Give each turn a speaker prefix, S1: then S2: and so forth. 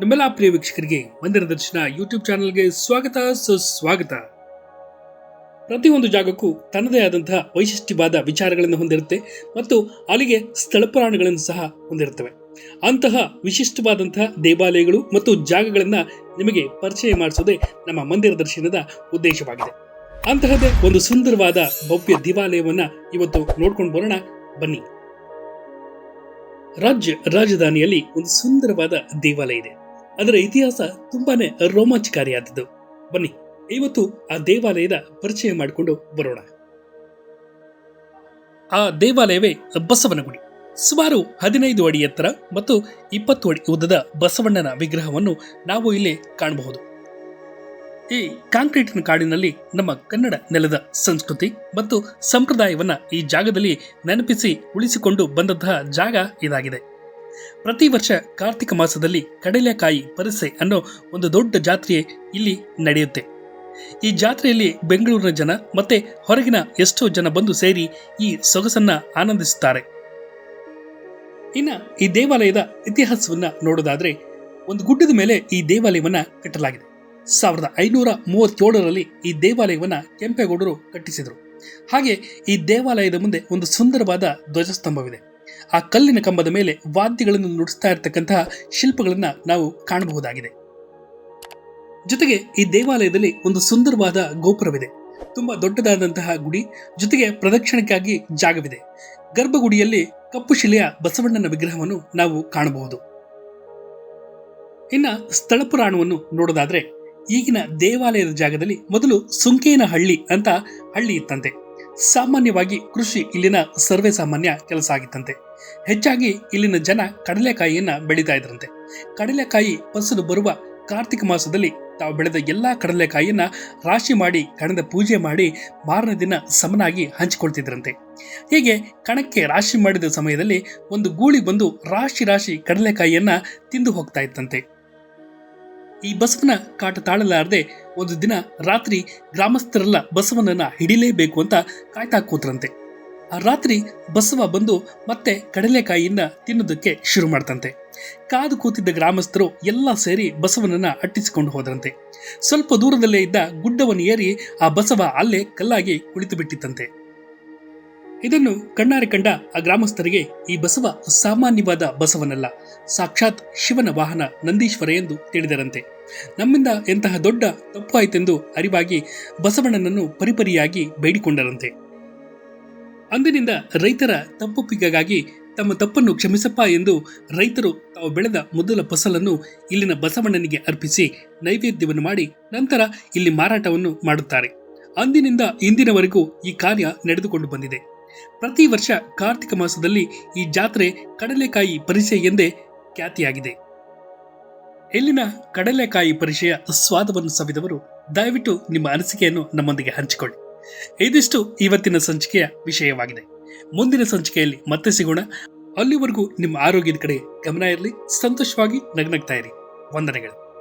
S1: ನಮ್ಮೆಲ್ಲ ಪ್ರಿಯ ವೀಕ್ಷಕರಿಗೆ ಮಂದಿರ ದರ್ಶನ ಯೂಟ್ಯೂಬ್ ಚಾನೆಲ್ಗೆ ಸ್ವಾಗತ, ಸುಸ್ವಾಗತ. ಪ್ರತಿಯೊಂದು ಜಾಗಕ್ಕೂ ತನ್ನದೇ ಆದಂತಹ ವೈಶಿಷ್ಟ್ಯವಾದ ವಿಚಾರಗಳನ್ನು ಹೊಂದಿರುತ್ತೆ ಮತ್ತು ಅಲ್ಲಿಗೆ ಸ್ಥಳ ಪುರಾಣಗಳನ್ನು ಸಹ ಹೊಂದಿರುತ್ತವೆ. ಅಂತಹ ವಿಶಿಷ್ಟವಾದಂತಹ ದೇವಾಲಯಗಳು ಮತ್ತು ಜಾಗಗಳನ್ನು ನಿಮಗೆ ಪರಿಚಯ ಮಾಡಿಸೋದೇ ನಮ್ಮ ಮಂದಿರ ದರ್ಶನದ ಉದ್ದೇಶವಾಗಿದೆ. ಅಂತಹದೇ ಒಂದು ಸುಂದರವಾದ ಭವ್ಯ ದೇವಾಲಯವನ್ನ ಇವತ್ತು ನೋಡ್ಕೊಂಡು ಬರೋಣ. ಬನ್ನಿ. ರಾಜ್ಯ ರಾಜಧಾನಿಯಲ್ಲಿ ಒಂದು ಸುಂದರವಾದ ದೇವಾಲಯ ಇದೆ. ಅದರ ಇತಿಹಾಸ ತುಂಬಾನೇ ರೋಮಾಂಚಕಾರಿಯಾದದ್ದು. ಬನ್ನಿ, ಇವತ್ತು ಆ ದೇವಾಲಯದ ಪರಿಚಯ ಮಾಡಿಕೊಂಡು ಬರೋಣ. ಆ ದೇವಾಲಯವೇ ಬಸವನ ಗುಡಿ ಸುಮಾರು ಹದಿನೈದು ಅಡಿ ಎತ್ತರ ಮತ್ತು ಇಪ್ಪತ್ತು ಅಡಿ ಉದ್ದದ ಬಸವಣ್ಣನ ವಿಗ್ರಹವನ್ನು ನಾವು ಇಲ್ಲಿ ಕಾಣಬಹುದು. ಈ ಕಾಂಕ್ರೀಟಿನ ಕಾಡಿನಲ್ಲಿ ನಮ್ಮ ಕನ್ನಡ ನೆಲದ ಸಂಸ್ಕೃತಿ ಮತ್ತು ಸಂಪ್ರದಾಯವನ್ನು ಈ ಜಾಗದಲ್ಲಿ ನೆನಪಿಸಿ ಉಳಿಸಿಕೊಂಡು ಬಂದಂತಹ ಜಾಗ ಇದಾಗಿದೆ. ಪ್ರತಿ ವರ್ಷ ಕಾರ್ತಿಕ ಮಾಸದಲ್ಲಿ ಕಡಲೆಕಾಯಿ ಪರಿಸೆ ಅನ್ನೋ ಒಂದು ದೊಡ್ಡ ಜಾತ್ರೆ ಇಲ್ಲಿ ನಡೆಯುತ್ತೆ. ಈ ಜಾತ್ರೆಯಲ್ಲಿ ಬೆಂಗಳೂರಿನ ಜನ ಮತ್ತೆ ಹೊರಗಿನ ಎಷ್ಟೋ ಜನ ಬಂದು ಸೇರಿ ಈ ಸೊಗಸನ್ನ ಆನಂದಿಸುತ್ತಾರೆ. ಇನ್ನ ಈ ದೇವಾಲಯದ ಇತಿಹಾಸವನ್ನ ನೋಡೋದಾದ್ರೆ ಒಂದು ಗುಡ್ಡದ ಮೇಲೆ ಈ ದೇವಾಲಯವನ್ನ ಕಟ್ಟಲಾಗಿದೆ. ಸಾವಿರದ ಐನೂರ ಮೂವತ್ತೇಳರಲ್ಲಿ ಈ ದೇವಾಲಯವನ್ನ ಕೆಂಪೇಗೌಡರು ಕಟ್ಟಿಸಿದರು. ಹಾಗೆ ಈ ದೇವಾಲಯದ ಮುಂದೆ ಒಂದು ಸುಂದರವಾದ ಧ್ವಜಸ್ತಂಭವಿದೆ. ಆ ಕಲ್ಲಿನ ಕಂಬದ ಮೇಲೆ ವಾದ್ಯಗಳನ್ನು ನುಡಿಸ್ತಾ ಇರತಕ್ಕಂತಹ ಶಿಲ್ಪಗಳನ್ನು ನಾವು ಕಾಣಬಹುದಾಗಿದೆ. ಜೊತೆಗೆ ಈ ದೇವಾಲಯದಲ್ಲಿ ಒಂದು ಸುಂದರವಾದ ಗೋಪುರವಿದೆ. ತುಂಬಾ ದೊಡ್ಡದಾದಂತಹ ಗುಡಿ, ಜೊತೆಗೆ ಪ್ರದಕ್ಷಿಣೆಗಾಗಿ ಜಾಗವಿದೆ. ಗರ್ಭಗುಡಿಯಲ್ಲಿ ಕಪ್ಪು ಶಿಲೆಯ ಬಸವಣ್ಣನ ವಿಗ್ರಹವನ್ನು ನಾವು ಕಾಣಬಹುದು. ಇನ್ನು ಸ್ಥಳ ಪುರಾಣವನ್ನು ನೋಡೋದಾದ್ರೆ, ಈಗಿನ ದೇವಾಲಯದ ಜಾಗದಲ್ಲಿ ಮೊದಲು ಸುಂಕೇನ ಹಳ್ಳಿ ಅಂತ ಹಳ್ಳಿ ಇತ್ತಂತೆ. ಸಾಮಾನ್ಯವಾಗಿ ಕೃಷಿ ಇಲ್ಲಿನ ಸರ್ವೇ ಸಾಮಾನ್ಯ ಕೆಲಸ ಆಗಿತ್ತಂತೆ. ಹೆಚ್ಚಾಗಿ ಇಲ್ಲಿನ ಜನ ಕಡಲೆಕಾಯಿಯನ್ನ ಬೆಳೀತಾ ಇದ್ರಂತೆ. ಕಡಲೆಕಾಯಿ ಫಸಲು ಬರುವ ಕಾರ್ತಿಕ ಮಾಸದಲ್ಲಿ ತಾವು ಬೆಳೆದ ಎಲ್ಲಾ ಕಡಲೆಕಾಯಿಯನ್ನ ರಾಶಿ ಮಾಡಿ ಕಣದ ಪೂಜೆ ಮಾಡಿ ಮಾರನೇ ದಿನ ಸಮನಾಗಿ ಹಂಚಿಕೊಳ್ತಿದ್ರಂತೆ. ಹೀಗೆ ಕಣಕ್ಕೆ ರಾಶಿ ಮಾಡಿದ ಸಮಯದಲ್ಲಿ ಒಂದು ಗೂಳಿ ಬಂದು ರಾಶಿ ರಾಶಿ ಕಡಲೆಕಾಯಿಯನ್ನ ತಿಂದು ಹೋಗ್ತಾ ಇತ್ತಂತೆ. ಈ ಬಸವನ ಕಾಟ ತಾಳಲಾರದೆ ಒಂದು ದಿನ ರಾತ್ರಿ ಗ್ರಾಮಸ್ಥರೆಲ್ಲ ಬಸವನನ್ನ ಹಿಡಿಲೇಬೇಕು ಅಂತ ಕಾಯ್ತಾ ಕೂತ್ರಂತೆ. ಆ ರಾತ್ರಿ ಬಸವ ಬಂದು ಮತ್ತೆ ಕಡಲೆಕಾಯಿಯಿಂದ ತಿನ್ನೋದಕ್ಕೆ ಶುರು ಮಾಡ್ತಂತೆ. ಕಾದು ಕೂತಿದ್ದ ಗ್ರಾಮಸ್ಥರು ಎಲ್ಲ ಸೇರಿ ಬಸವನನ್ನ ಅಟ್ಟಿಸಿಕೊಂಡು ಹೋದ್ರಂತೆ. ಸ್ವಲ್ಪ ದೂರದಲ್ಲೇ ಇದ್ದ ಗುಡ್ಡವನ್ನು ಏರಿ ಆ ಬಸವ ಅಲ್ಲೇ ಕಲ್ಲಾಗಿ ಕುಳಿತು ಬಿಟ್ಟಿತ್ತಂತೆ ಇದನ್ನು ಕಣ್ಣಾರೆ ಕಂಡ ಆ ಗ್ರಾಮಸ್ಥರಿಗೆ ಈ ಬಸವ ಸಾಮಾನ್ಯವಾದ ಬಸವನಲ್ಲ. ಸಾಕ್ಷಾತ್ ಶಿವನ ವಾಹನ ನಂದೀಶ್ವರ ಎಂದು ತಿಳಿದರಂತೆ. ನಮ್ಮಿಂದ ಎಂತಹ ದೊಡ್ಡ ತಪ್ಪು ಆಯ್ತೆಂದು ಅರಿವಾಗಿ ಬಸವಣ್ಣನನ್ನು ಪರಿಪರಿಯಾಗಿ ಬೇಡಿಕೊಂಡರಂತೆ. ಅಂದಿನಿಂದ ರೈತರ ತಪ್ಪೊಪ್ಪಿಗೆಗಾಗಿ ತಮ್ಮ ತಪ್ಪನ್ನು ಕ್ಷಮಿಸಪ್ಪ ಎಂದು ರೈತರು ತಾವು ಬೆಳೆದ ಮೊದಲ ಫಸಲನ್ನು ಇಲ್ಲಿನ ಬಸವಣ್ಣನಿಗೆ ಅರ್ಪಿಸಿ ನೈವೇದ್ಯವನ್ನು ಮಾಡಿ ನಂತರ ಇಲ್ಲಿ ಮಾರಾಟವನ್ನು ಮಾಡುತ್ತಾರೆ. ಅಂದಿನಿಂದ ಇಂದಿನವರೆಗೂ ಈ ಕಾರ್ಯ ನಡೆದುಕೊಂಡು ಬಂದಿದೆ. ಪ್ರತಿ ವರ್ಷ ಕಾರ್ತಿಕ ಮಾಸದಲ್ಲಿ ಈ ಜಾತ್ರೆ ಕಡಲೆಕಾಯಿ ಪರಿಚಯ ಎಂದೇ ಖ್ಯಾತಿಯಾಗಿದೆ. ಇಲ್ಲಿನ ಕಡಲೆಕಾಯಿ ಪರಿಚಯ ಸ್ವಾದವನ್ನು ಸವಿದವರು, ದಯವಿಟ್ಟು ನಿಮ್ಮ ಅನಿಸಿಕೆಯನ್ನು ನಮ್ಮೊಂದಿಗೆ ಹಂಚಿಕೊಳ್ಳಿ. ಇದಿಷ್ಟು ಇವತ್ತಿನ ಸಂಚಿಕೆಯ ವಿಷಯವಾಗಿದೆ. ಮುಂದಿನ ಸಂಚಿಕೆಯಲ್ಲಿ ಮತ್ತೆ ಸಿಗೋಣ. ಅಲ್ಲಿವರೆಗೂ ನಿಮ್ಮ ಆರೋಗ್ಯದ ಕಡೆ ಗಮನ ಇರಲಿ, ಸಂತೋಷವಾಗಿ ನಗ್ನಗ್ತಾ ಇರಿ. ವಂದನೆಗಳು.